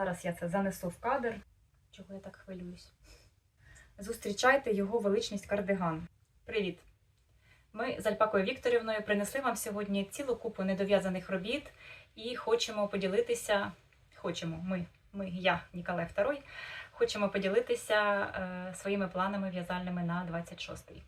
Зараз я це занесу в кадр. Чого я так хвилююсь? Зустрічайте його величність кардиган. Привіт! Ми з Альпакою Вікторівною принесли вам сьогодні цілу купу недов'язаних робіт і хочемо поділитися. Хочемо, ми, ми, я, Ніколай II, хочемо поділитися е, своїми планами в'язальними на 26-й.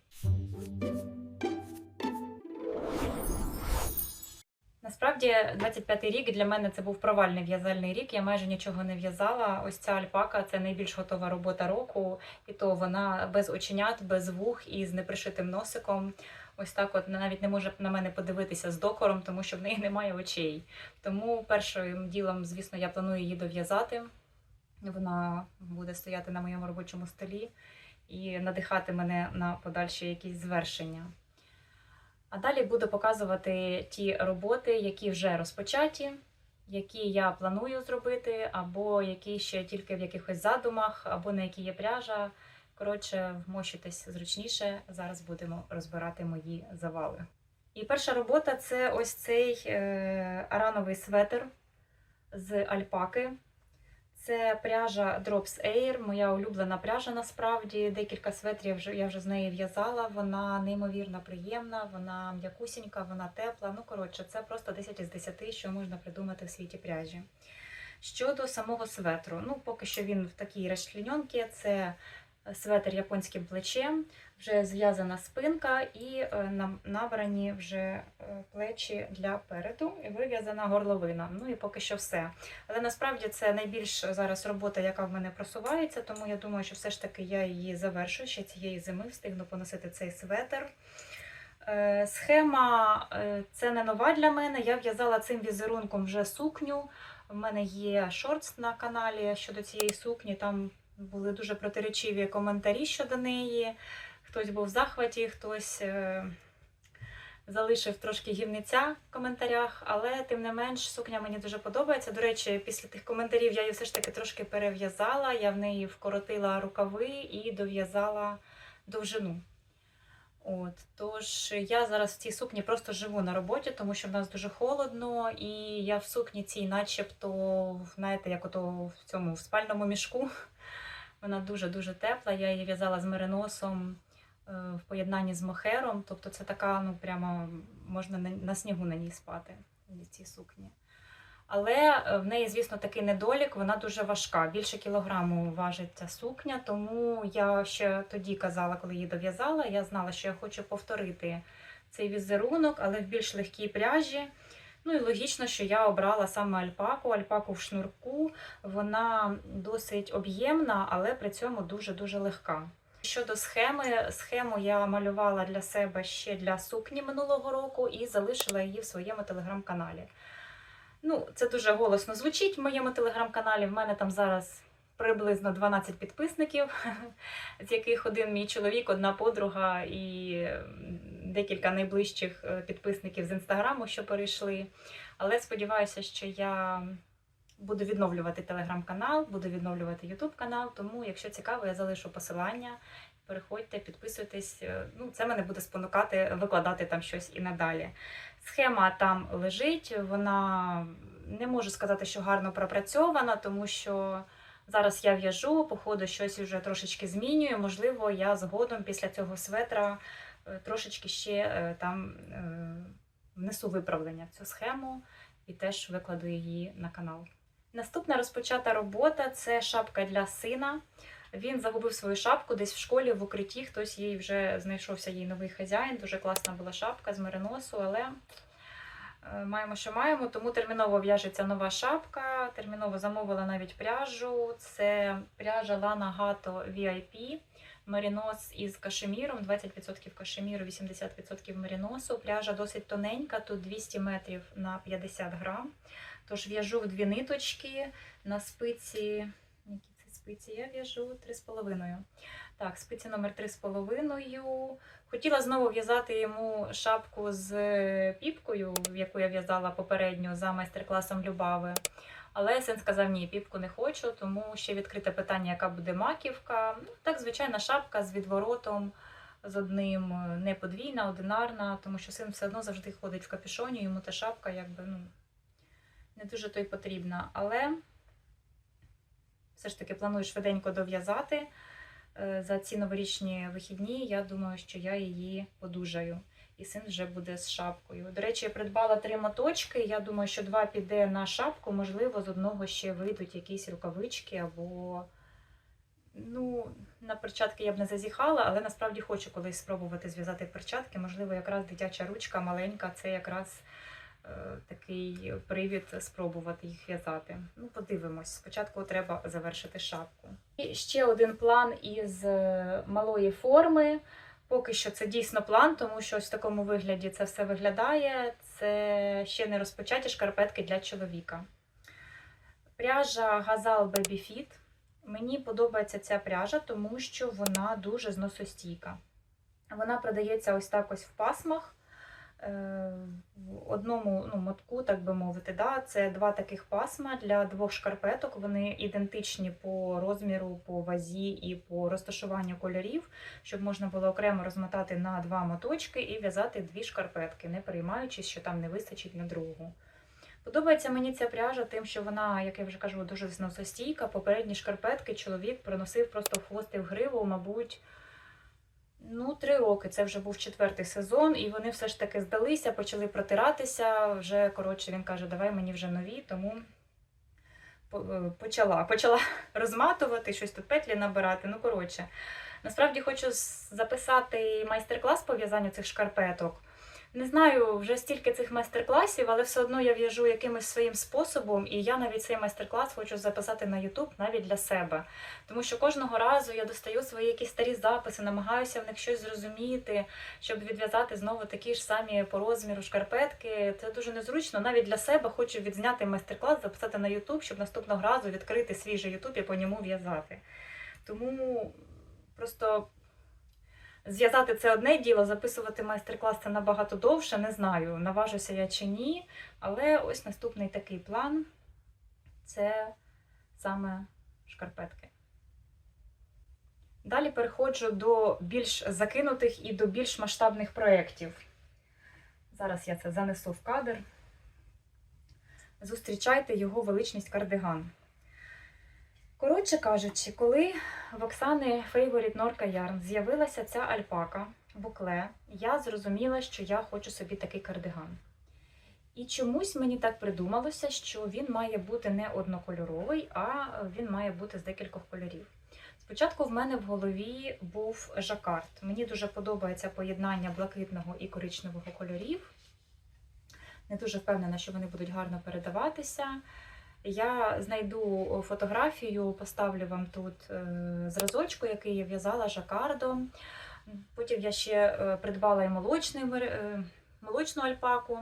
Насправді, 25-й рік для мене це був провальний в'язальний рік. Я майже нічого не в'язала. Ось ця альпака це найбільш готова робота року, і то вона без оченят, без вух і з непришитим носиком. Ось так, от навіть не може на мене подивитися з докором, тому що в неї немає очей. Тому першим ділом, звісно, я планую її дов'язати. Вона буде стояти на моєму робочому столі і надихати мене на подальші якісь звершення. А далі буду показувати ті роботи, які вже розпочаті, які я планую зробити, або які ще тільки в якихось задумах, або на які є пряжа. Коротше, вмощуйтесь зручніше. Зараз будемо розбирати мої завали. І перша робота це ось цей е, арановий светр з альпаки. Це пряжа Drops Air, моя улюблена пряжа насправді. Декілька светрів я вже з неї в'язала. Вона неймовірно приємна, вона м'якусінька, вона тепла. Ну, коротше, це просто 10 із 10, що можна придумати в світі пряжі. Щодо самого светру, ну, поки що він в такій розчленьонці, це светр японським плечем, вже зв'язана спинка і е, набрані вже е, плечі для переду і вив'язана горловина. Ну і поки що все. Але насправді це найбільш зараз робота, яка в мене просувається, тому я думаю, що все ж таки я її завершу ще цієї зими, встигну поносити цей светр. Е, Схема це не нова для мене. Я в'язала цим візерунком вже сукню. У мене є шортс на каналі щодо цієї сукні. Там були дуже протиречиві коментарі щодо неї. Хтось був в захваті, хтось е, залишив трошки гівниця в коментарях, але тим не менш сукня мені дуже подобається. До речі, після тих коментарів я її все ж таки трошки перев'язала. Я в неї вкоротила рукави і дов'язала довжину. От, тож я зараз в цій сукні просто живу на роботі, тому що в нас дуже холодно, і я в сукні цій, начебто, знаєте, як ото в цьому в спальному мішку. Вона дуже-дуже тепла. Я її в'язала з мериносом е, в поєднанні з мохером. Тобто це така, ну прямо можна на, снігу на ній спати в цій сукні. Але е, в неї, звісно, такий недолік, вона дуже важка. Більше кілограму важить ця сукня, тому я ще тоді казала, коли її дов'язала, я знала, що я хочу повторити цей візерунок, але в більш легкій пряжі. Ну і логічно, що я обрала саме альпаку, альпаку в шнурку. Вона досить об'ємна, але при цьому дуже-дуже легка. Щодо схеми, схему я малювала для себе ще для сукні минулого року і залишила її в своєму телеграм-каналі. Ну, це дуже голосно звучить в моєму телеграм-каналі. В мене там зараз приблизно 12 підписників, з яких один мій чоловік, одна подруга і декілька найближчих е, підписників з інстаграму, що перейшли. Але сподіваюся, що я буду відновлювати телеграм-канал, буду відновлювати ютуб канал. Тому, якщо цікаво, я залишу посилання. Переходьте, підписуйтесь. Е, Ну, це мене буде спонукати викладати там щось і надалі. Схема там лежить, вона не можу сказати, що гарно пропрацьована, тому що зараз я в'яжу, по ходу щось вже трошечки змінюю. Можливо, я згодом після цього светра е, трошечки ще е, там е, внесу виправлення в цю схему і теж викладу її на канал. Наступна розпочата робота це шапка для сина. Він загубив свою шапку десь в школі в укритті. Хтось їй вже знайшовся їй новий хазяїн. Дуже класна була шапка з мериносу, але маємо, що маємо. Тому терміново в'яжеться нова шапка. Терміново замовила навіть пряжу. Це пряжа Lana Gato VIP. Меринос із кашеміром, 20% кашеміру, 80% мериносу. Пряжа досить тоненька, тут 200 метрів на 50 грам. Тож в'яжу в дві ниточки на спиці. Які це спиці? Я в'яжу 3,5. Так, спиці номер 3,5. Хотіла знову в'язати йому шапку з піпкою, яку я в'язала попередньо за майстер-класом Любави. Але син сказав, ні, піпку не хочу, тому ще відкрите питання, яка буде маківка. Ну, так, звичайна шапка з відворотом, з одним, не подвійна, одинарна, тому що син все одно завжди ходить в капюшоні, йому та шапка якби ну, не дуже то й потрібна. Але все ж таки планую швиденько дов'язати е, за ці новорічні вихідні. Я думаю, що я її одужаю. І син вже буде з шапкою. До речі, я придбала три моточки. Я думаю, що два піде на шапку, можливо, з одного ще вийдуть якісь рукавички або. Ну, на перчатки я б не зазіхала, але насправді хочу колись спробувати зв'язати перчатки. Можливо, якраз дитяча ручка маленька, це якраз е, такий привід спробувати їх в'язати. Ну, подивимось. Спочатку треба завершити шапку. І ще один план із е, малої форми. Поки що це дійсно план, тому що ось в такому вигляді це все виглядає. Це ще не розпочаті шкарпетки для чоловіка. Пряжа Gazal Baby Fit. Мені подобається ця пряжа, тому що вона дуже зносостійка. Вона продається ось так ось в пасмах. Е, В одному ну, мотку, так би мовити, да, це два таких пасма для двох шкарпеток. Вони ідентичні по розміру, по вазі і по розташуванню кольорів, щоб можна було окремо розмотати на два моточки і в'язати дві шкарпетки, не переймаючись, що там не вистачить на другу. Подобається мені ця пряжа тим, що вона, як я вже кажу, дуже зносостійка. Попередні шкарпетки чоловік приносив просто в хвост в гриву, мабуть, ну, три роки. Це вже був четвертий сезон, і вони все ж таки здалися, почали протиратися. Вже, коротше, він каже, давай мені вже нові, тому е, почала. Почала розматувати, щось тут петлі набирати. Ну, коротше. Насправді хочу записати майстер-клас по в'язанню цих шкарпеток. Не знаю вже стільки цих майстер-класів, але все одно я в'яжу якимось своїм способом, і я навіть цей майстер-клас хочу записати на YouTube навіть для себе. Тому що кожного разу я достаю свої якісь старі записи, намагаюся в них щось зрозуміти, щоб відв'язати знову такі ж самі по розміру шкарпетки. Це дуже незручно. Навіть для себе хочу відзняти майстер-клас, записати на YouTube, щоб наступного разу відкрити свіжий YouTube і по ньому в'язати. Тому просто. Зв'язати це одне діло, записувати майстер-клас це набагато довше, не знаю, наважуся я чи ні. Але ось наступний такий план це саме шкарпетки. Далі переходжу до більш закинутих і до більш масштабних проєктів. Зараз я це занесу в кадр. Зустрічайте його величність кардиган. Коротше кажучи, коли в Оксани Favorite Норка Ярн з'явилася ця альпака букле, я зрозуміла, що я хочу собі такий кардиган. І чомусь мені так придумалося, що він має бути не однокольоровий, а він має бути з декількох кольорів. Спочатку в мене в голові був жакард. Мені дуже подобається поєднання блакитного і коричневого кольорів. Не дуже впевнена, що вони будуть гарно передаватися. Я знайду фотографію, поставлю вам тут е, зразочку, який я в'язала жакардом. Потім я ще е, придбала і е, молочну альпаку.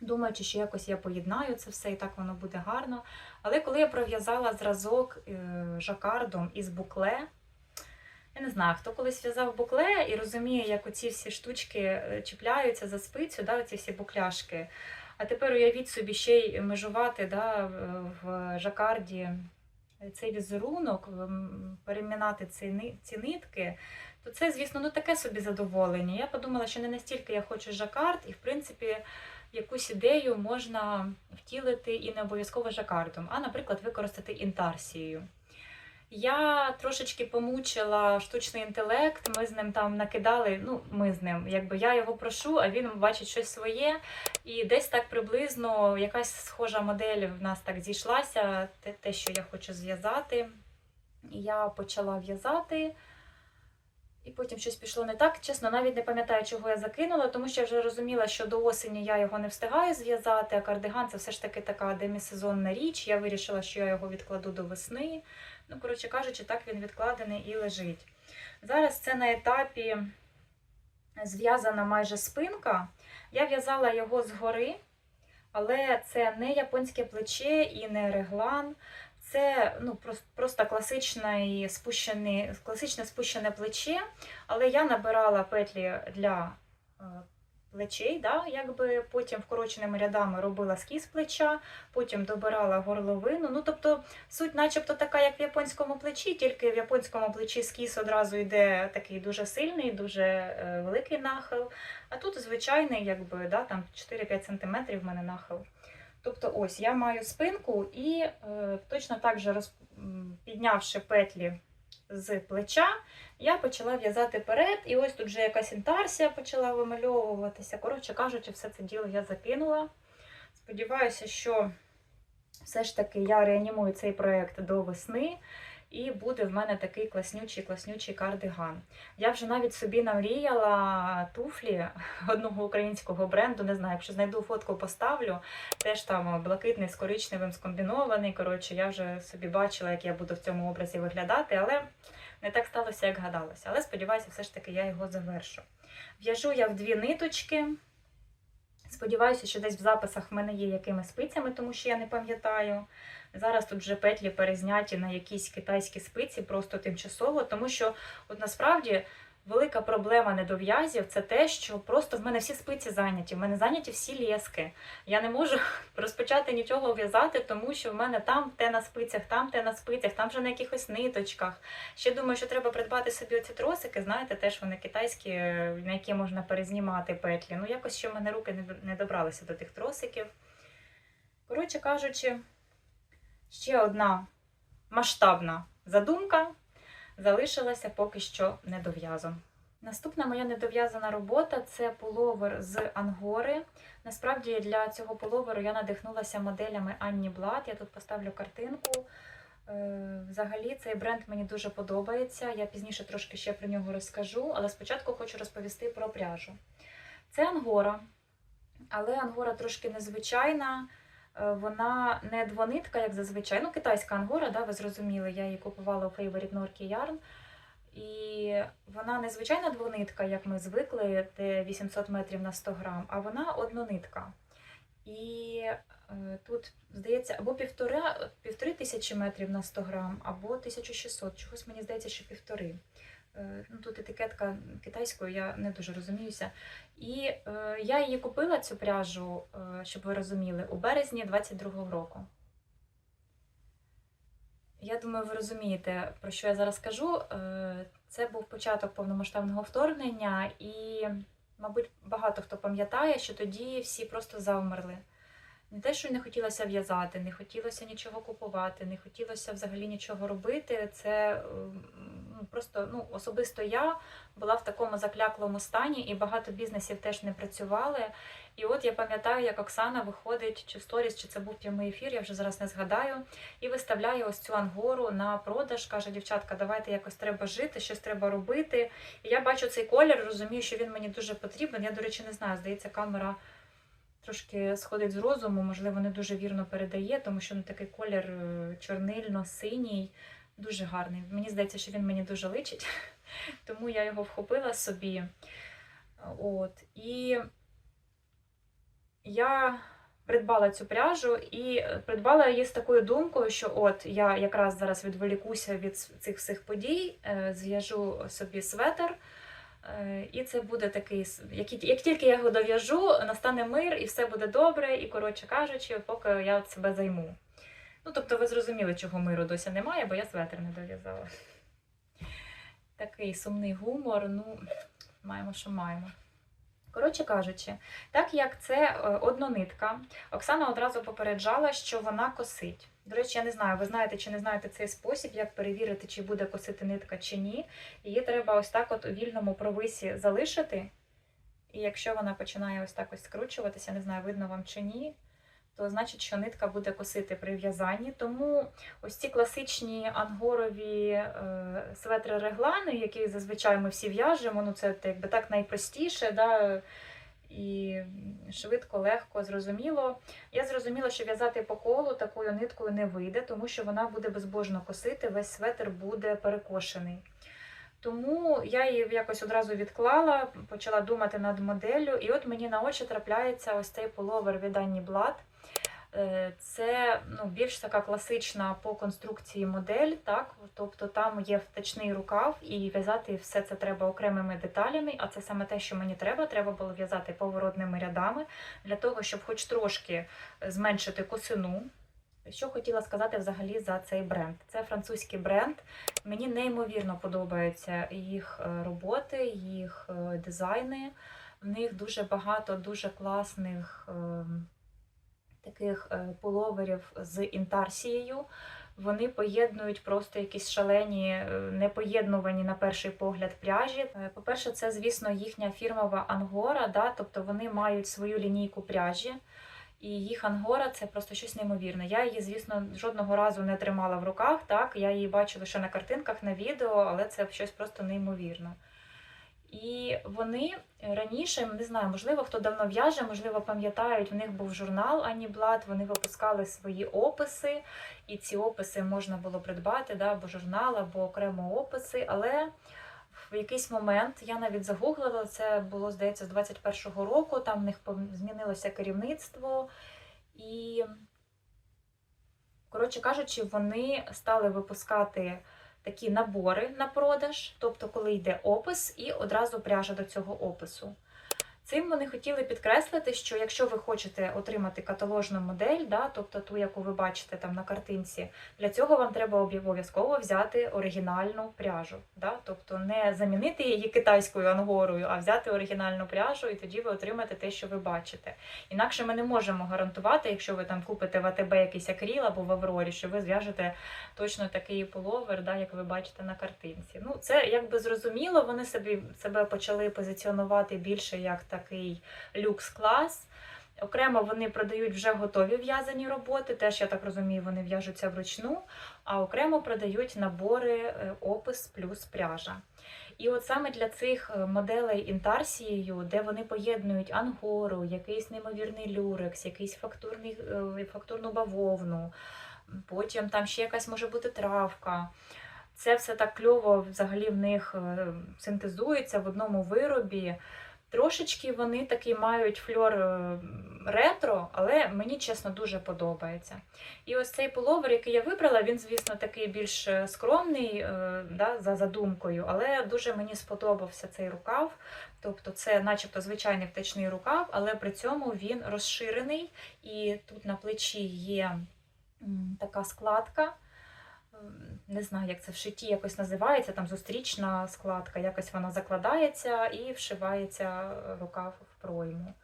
Думаючи, що якось я поєднаю це все і так воно буде гарно. Але коли я пров'язала зразок жакардом із букле, я не знаю, хто колись в'язав букле і розуміє, як оці всі штучки чіпляються за спицю, да, оці всі букляшки. А тепер уявіть собі ще й межувати да, в- жакарді цей візерунок, перемінати ці, ці нитки, то це, звісно, ну таке собі задоволення. Я подумала, що не настільки я хочу жакард, і в принципі якусь ідею можна втілити і не обов'язково жакардом, а, наприклад, використати інтарсією. Я трошечки помучила штучний інтелект, ми з ним там накидали, ну, ми з ним, якби я його прошу, а він бачить щось своє. І десь так приблизно якась схожа модель в нас так зійшлася, те, те що я хочу зв'язати. Я почала в'язати. І потім щось пішло не так. Чесно, навіть не пам'ятаю, чого я закинула, тому що я вже розуміла, що до осені я його не встигаю зв'язати, а кардиган це все ж таки така демісезонна річ. Я вирішила, що я його відкладу до весни. Ну, коротше кажучи, так він відкладений і лежить. Зараз це на етапі зв'язана майже спинка. Я в'язала його згори, але це не японське плече і не реглан. Це ну, просто спущене, класичне спущене плече, але я набирала петлі для е, плечей, да, якби потім вкороченими рядами робила скіз плеча, потім добирала горловину. Ну, тобто суть начебто така, як в японському плечі, тільки в японському плечі скіз одразу йде такий дуже сильний, дуже е, великий нахил. А тут звичайний, якби, да, там 4-5 см в мене нахил. Тобто, ось я маю спинку і е, точно так же роз, піднявши петлі з плеча, я почала в'язати перед, і ось тут вже якась інтарсія почала вимальовуватися. Коротше кажучи, все це діло я закинула. Сподіваюся, що все ж таки я реанімую цей проєкт до весни. І буде в мене такий класнючий класнючий кардиган. Я вже навіть собі намріяла туфлі одного українського бренду. Не знаю, якщо знайду фотку, поставлю. Теж там блакитний з коричневим скомбінований. Коротше, я вже собі бачила, як я буду в цьому образі виглядати, але не так сталося, як гадалося. Але сподіваюся, все ж таки я його завершу. В'яжу я в дві ниточки. Сподіваюся, що десь в записах в мене є якими спицями, тому що я не пам'ятаю. Зараз тут вже петлі перезняті на якісь китайські спиці, просто тимчасово, тому що от насправді велика проблема недов'язів це те, що просто в мене всі спиці зайняті. В мене зайняті всі лєски. Я не можу розпочати нічого в'язати, тому що в мене там те на спицях, там те на спицях, там вже на якихось ниточках. Ще думаю, що треба придбати собі оці тросики. Знаєте, теж вони китайські, на які можна перезнімати петлі. Ну, якось ще в мене руки не добралися до тих тросиків. Коротше кажучи, ще одна масштабна задумка залишилася поки що недов'язом. Наступна моя недов'язана робота це пуловер з ангори. Насправді для цього пуловеру я надихнулася моделями Анні Блад. Я тут поставлю картинку. Е, Взагалі цей бренд мені дуже подобається. Я пізніше трошки ще про нього розкажу, але спочатку хочу розповісти про пряжу. Це ангора, але ангора трошки незвичайна. Е, Вона не двонитка, як зазвичай. Ну, китайська ангора, да, ви зрозуміли, я її купувала у Favorite Norky Yarn. І вона не звичайна двонитка, як ми звикли, де 800 метрів на 100 грам, а вона однонитка. І е, тут, здається, або півтора, півтори тисячі метрів на 100 грам, або 1600. Чогось мені здається, що півтори. Е, Ну, тут етикетка китайською, я не дуже розуміюся. І е, я її купила цю пряжу, е, щоб ви розуміли, у березні 22-го року. Я думаю, ви розумієте, про що я зараз кажу. Е, Це був початок повномасштабного вторгнення, і, мабуть, багато хто пам'ятає, що тоді всі просто завмерли. Не те, що не хотілося в'язати, не хотілося нічого купувати, не хотілося взагалі нічого робити. Це е, ну, просто ну, особисто я була в такому закляклому стані, і багато бізнесів теж не працювали. І от я пам'ятаю, як Оксана виходить, чи в сторіс, чи це був прямий ефір, я вже зараз не згадаю, і виставляє ось цю ангору на продаж. Каже, дівчатка, давайте якось треба жити, щось треба робити. І я бачу цей колір, розумію, що він мені дуже потрібен. Я, до речі, не знаю, здається, камера трошки сходить з розуму, можливо, не дуже вірно передає, тому що ну, такий колір е, чорнильно-синій, дуже гарний. Мені здається, що він мені дуже личить, тому я його вхопила собі. От. І я придбала цю пряжу і придбала її з такою думкою, що от я якраз зараз відволікуся від цих всіх подій, е, зв'яжу собі светр. Е, І це буде такий, як, тільки я його дов'яжу, настане мир і все буде добре, і коротше кажучи, поки я себе займу. Ну, тобто, ви зрозуміли, чого миру досі немає, бо я светр не дов'язала. Такий сумний гумор, ну, маємо, що маємо. Коротше кажучи, так як це е, однонитка, Оксана одразу попереджала, що вона косить. До речі, я не знаю, ви знаєте чи не знаєте цей спосіб, як перевірити, чи буде косити нитка чи ні. Її треба ось так от у вільному провисі залишити. І якщо вона починає ось так ось скручуватися, не знаю, видно вам чи ні, то значить, що нитка буде косити при в'язанні. Тому ось ці класичні ангорові е, светри реглани, які зазвичай ми всі в'яжемо, ну це якби так найпростіше, да, і швидко, легко, зрозуміло. Я зрозуміла, що в'язати по колу такою ниткою не вийде, тому що вона буде безбожно косити, весь светр буде перекошений. Тому я її якось одразу відклала, почала думати над моделлю, і от мені на очі трапляється ось цей пуловер від Анні Блад. Е, Це ну, більш така класична по конструкції модель, так? тобто там є втечний рукав, і в'язати все це треба окремими деталями, а це саме те, що мені треба. Треба було в'язати поворотними рядами для того, щоб хоч трошки зменшити косину. Що хотіла сказати взагалі за цей бренд? Це французький бренд. Мені неймовірно подобаються їх е, роботи, їх е, дизайни. В них дуже багато дуже класних ем, таких е, пуловерів з інтарсією. Вони поєднують просто якісь шалені, е, непоєднувані на перший погляд пряжі. Е, По-перше, це, звісно, їхня фірмова ангора, да? тобто вони мають свою лінійку пряжі. І їх ангора це просто щось неймовірне. Я її, звісно, жодного разу не тримала в руках. Так, я її бачу лише на картинках, на відео, але це щось просто неймовірне. І вони раніше, не знаю, можливо, хто давно в'яже, можливо, пам'ятають, в них був журнал Ані Блад, вони випускали свої описи, і ці описи можна було придбати, да, або журнал, або окремо описи. Але в якийсь момент я навіть загуглила, це було, здається, з 21-го року, там в них змінилося керівництво. І, коротше кажучи, вони стали випускати такі набори на продаж, тобто, коли йде опис, і одразу пряжа до цього опису. Цим вони хотіли підкреслити, що якщо ви хочете отримати каталожну модель, да, тобто ту, яку ви бачите там на картинці, для цього вам треба обов'язково взяти оригінальну пряжу. Да? Тобто не замінити її китайською ангорою, а взяти оригінальну пряжу, і тоді ви отримаєте те, що ви бачите. Інакше ми не можемо гарантувати, якщо ви там купите в АТБ якийсь акріл або в Аврорі, що ви зв'яжете точно такий половер, да, як ви бачите на картинці. Ну, це якби зрозуміло, вони собі себе почали позиціонувати більше як такий люкс-клас. Окремо вони продають вже готові в'язані роботи, теж я так розумію, вони в'яжуться вручну, а окремо продають набори е, опис плюс пряжа. І от саме для цих е, моделей інтарсією, де вони поєднують ангору, якийсь неймовірний люрекс, якийсь фактурний, е, фактурну бавовну, потім там ще якась може бути травка. Це все так кльово взагалі в них синтезується в одному виробі. Трошечки вони таки мають фльор е, ретро, але мені чесно дуже подобається. І ось цей пуловер, який я вибрала, він, звісно, такий більш е, скромний е, да, за задумкою, але дуже мені сподобався цей рукав. Тобто це начебто звичайний втечний рукав, але при цьому він розширений, і тут на плечі є така складка. Не знаю, як це в шитті якось називається, там зустрічна складка, якось вона закладається і вшивається е, рукав в пройму.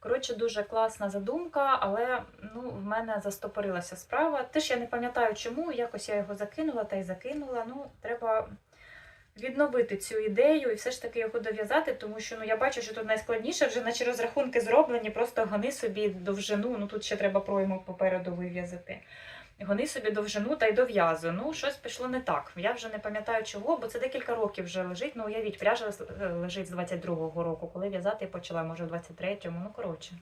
Коротше, дуже класна задумка, але ну, в мене застопорилася справа. Теж я не пам'ятаю чому, якось я його закинула та й закинула. Ну, треба відновити цю ідею і все ж таки його дов'язати, тому що ну, я бачу, що тут найскладніше, вже наче розрахунки зроблені, просто гони собі довжину, ну тут ще треба пройму попереду вив'язати. Гони собі довжину та й дов'язую. Ну, щось пішло не так. Я вже не пам'ятаю чого, бо це декілька років вже лежить. Ну, уявіть, пряжа е, лежить з 22-го року, коли в'язати почала, може, в 23-му, ну коротше.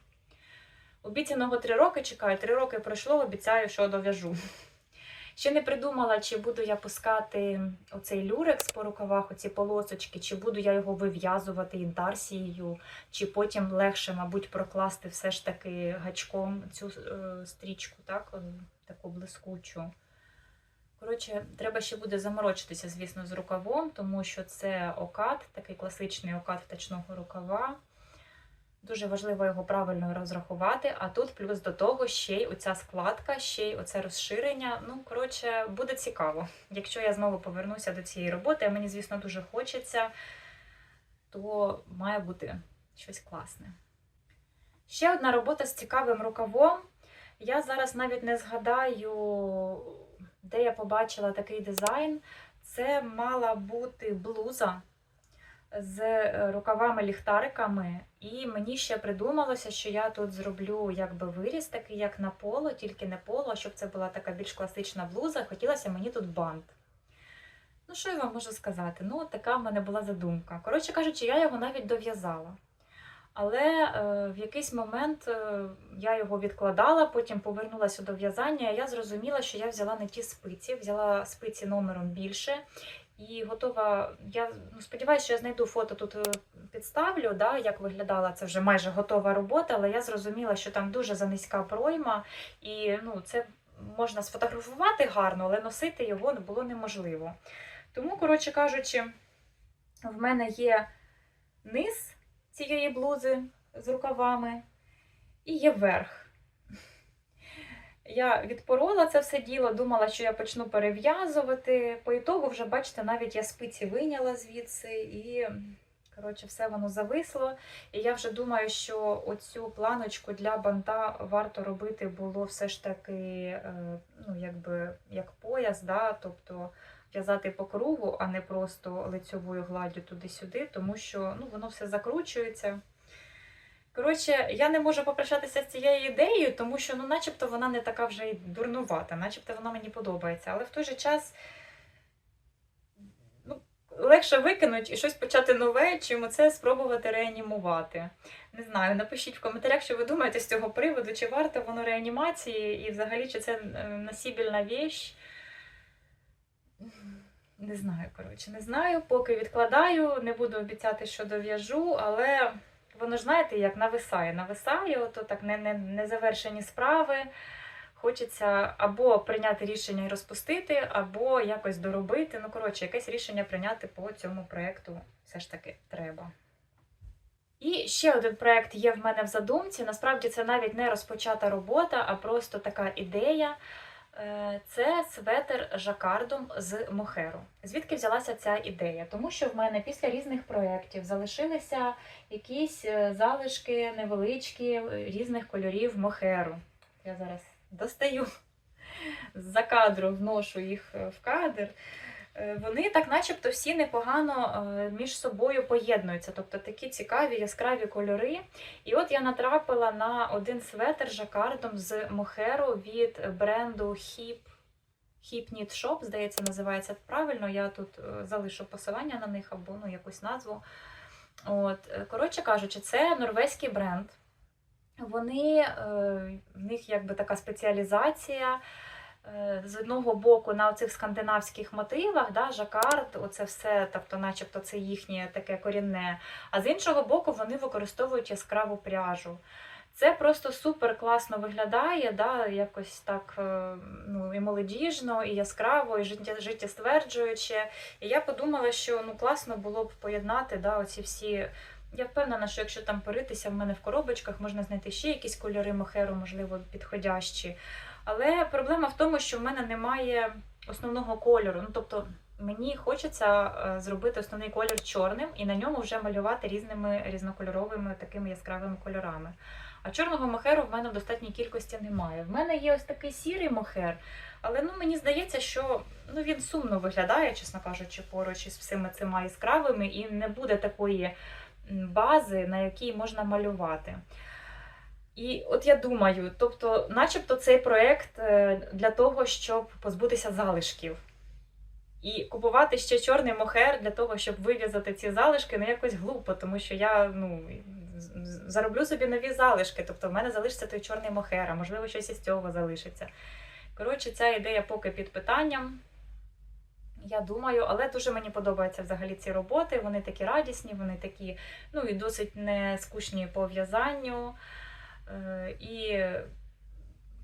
Обіцяного три роки чекаю, три роки пройшло, обіцяю, що дов'яжу. Ще не придумала, чи буду я пускати оцей люрекс по рукавах, оці полосочки, чи буду я його вив'язувати інтарсією, чи потім легше, мабуть, прокласти все ж таки гачком цю е, стрічку, так, е, таку блискучу. Коротше, треба ще буде заморочитися, звісно, з рукавом, тому що це окат, такий класичний окат втачного рукава. Дуже важливо його правильно розрахувати, а тут плюс до того ще й оця складка, ще й оце розширення. Ну, коротше, буде цікаво. Якщо я знову повернуся до цієї роботи, а мені, звісно, дуже хочеться, то має бути щось класне. Ще одна робота з цікавим рукавом. Я зараз навіть не згадаю, де я побачила такий дизайн. Це мала бути блуза з е, рукавами-ліхтариками, і мені ще придумалося, що я тут зроблю якби виріз, такий як на поло, тільки не поло, щоб це була така більш класична блуза. Хотілося мені тут бант. Ну, що я вам можу сказати? Ну, така в мене була задумка. Коротше кажучи, я його навіть дов'язала. Але е, в якийсь момент е, я його відкладала, потім повернулася до в'язання, я зрозуміла, що я взяла не ті спиці, взяла спиці номером більше. І готова. Я ну, сподіваюся, що я знайду фото тут е, підставлю, да, як виглядала це вже майже готова робота, але я зрозуміла, що там дуже занизька пройма, і ну, це можна сфотографувати гарно, але носити його було неможливо. Тому, коротше кажучи, в мене є низ цієї блузи з рукавами і є верх. Я відпорола це все діло, думала, що я почну перев'язувати. По ітогу вже, бачите, навіть я спиці вийняла звідси і, Коротше, все воно зависло. І я вже думаю, що оцю планочку для банта варто робити було все ж таки, е, ну, якби як пояс, да? тобто в'язати по кругу, а не просто лицьовою гладдю туди-сюди, тому що ну, воно все закручується. Коротше, я не можу попрощатися з цією ідеєю, тому що, ну, начебто, вона не така вже й дурнувата, начебто вона мені подобається. Але в той же час ну, легше викинути і щось почати нове, чим оце спробувати реанімувати. Не знаю, напишіть в коментарях, що ви думаєте з цього приводу, чи варто воно реанімації, і взагалі, чи це е, носібільна віч. Не знаю, коротше, не знаю. Поки відкладаю, не буду обіцяти, що дов'яжу, але воно ж знаєте, як нависає. Нависає, ото так не, не, незавершені справи. Хочеться або прийняти рішення і розпустити, або якось доробити. Ну, коротше, якесь рішення прийняти по цьому проєкту все ж таки треба. І ще один проєкт є в мене в задумці. Насправді це навіть не розпочата робота, а просто така ідея. Е, Це светер жакардом з мохеру. Звідки взялася ця ідея? Тому що в мене після різних проєктів залишилися якісь е, залишки невеличкі різних кольорів мохеру. Я зараз достаю з-за кадру, вношу їх е, в кадр. Е, Вони так, начебто, всі непогано е, між собою поєднуються. Тобто такі цікаві яскраві кольори. І от я натрапила на один светр жакардом з мохеру від бренду Hip. Hip Knit Shop, здається, називається правильно. Я тут е, залишу посилання на них або ну, якусь назву. От, коротше кажучи, це норвезький бренд. Вони, в них якби така спеціалізація. Е, З одного боку на оцих скандинавських мотивах, да, жакард, оце все, тобто, начебто, це їхнє таке корінне. А з іншого боку, вони використовують яскраву пряжу. Це просто супер класно виглядає, да, якось так е, ну, і молодіжно, і яскраво, і життєстверджуюче. І я подумала, що ну, класно було б поєднати да, оці всі. Я впевнена, що якщо там поритися в мене в коробочках, можна знайти ще якісь кольори мохеру, можливо, підходящі. Але проблема в тому, що в мене немає основного кольору. Ну, тобто, мені хочеться е, зробити основний колір чорним і на ньому вже малювати різними різнокольоровими такими яскравими кольорами. А чорного мохеру в мене в достатній кількості немає. В мене є ось такий сірий мохер, але ну, мені здається, що ну, він сумно виглядає, чесно кажучи, поруч із всіми цими яскравими, і не буде такої бази, на якій можна малювати. І от я думаю, тобто, начебто цей проєкт е, для того, щоб позбутися залишків. І купувати ще чорний мохер для того, щоб вив'язати ці залишки, ну якось глупо, тому що я ну, зароблю собі нові залишки. Тобто в мене залишиться той чорний мохер, а можливо, щось із цього залишиться. Коротше, ця ідея поки під питанням. Я думаю, але дуже мені подобаються взагалі ці роботи. Вони такі радісні, вони такі, ну і досить не скучні по в'язанню. Е, І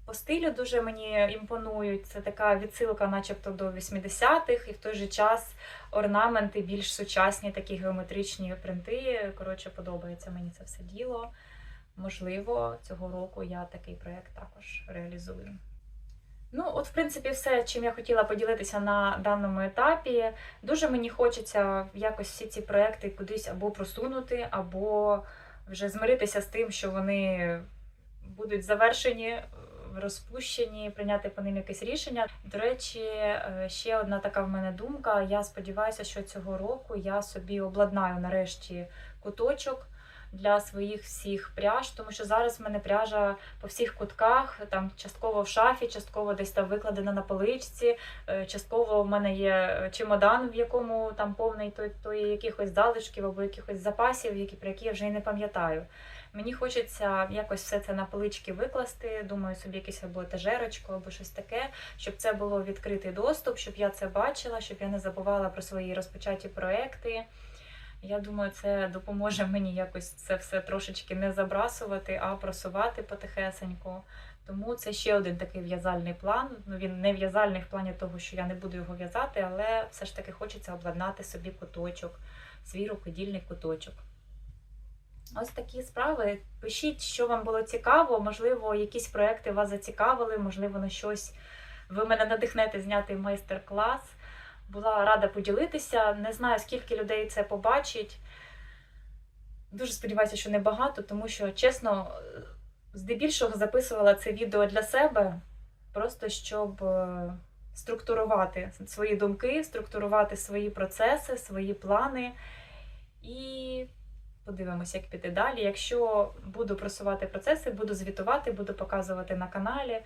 по стилю дуже мені імпонують. Це така відсилка, начебто, до 80-х, і в той же час орнаменти більш сучасні, такі геометричні принти. Коротше, подобається мені це все діло. Можливо, цього року я такий проєкт також реалізую. Ну, от, в принципі, все, чим я хотіла поділитися на даному етапі. Дуже мені хочеться якось всі ці проекти кудись або просунути, або вже змиритися з тим, що вони будуть завершені, розпущені, прийняти по ним якесь рішення. До речі, е, ще одна така в мене думка. Я сподіваюся, що цього року я собі обладнаю нарешті куточок. Для своїх всіх пряж, тому що зараз в мене пряжа по всіх кутках, там частково в шафі, частково десь там викладена на поличці, е, частково в мене є чемодан, в якому там повний той, той якихось залишків або якихось запасів, які про які я вже й не пам'ятаю. Мені хочеться якось все це на полички викласти. Думаю, собі якесь або етажерочку, або щось таке, щоб це було відкритий доступ, щоб я це бачила, щоб я не забувала про свої розпочаті проекти. Я думаю, це допоможе мені якось це все трошечки не забрасувати, а просувати потихесеньку. Тому це ще один такий в'язальний план. Ну він не в'язальний в плані того, що я не буду його в'язати, але все ж таки хочеться обладнати собі куточок, свій рукодільний куточок. Ось такі справи. Пишіть, що вам було цікаво, можливо, якісь проекти вас зацікавили, можливо, на щось ви мене надихнете зняти майстер-клас. Була рада поділитися. Не знаю, скільки людей це побачить. Дуже сподіваюся, що небагато, тому що, чесно, здебільшого записувала це відео для себе, просто щоб е, структурувати свої думки, структурувати свої процеси, свої плани. І подивимося, як піти далі. Якщо буду просувати процеси, буду звітувати, буду показувати на каналі.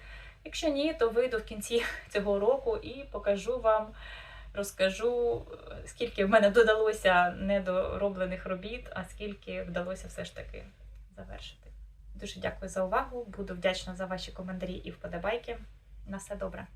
Якщо ні, то вийду в кінці цього року і покажу вам, розкажу, скільки в мене додалося недороблених робіт, а скільки вдалося все ж таки завершити. Дуже дякую за увагу. Буду вдячна за ваші коментарі і вподобайки. На все добре.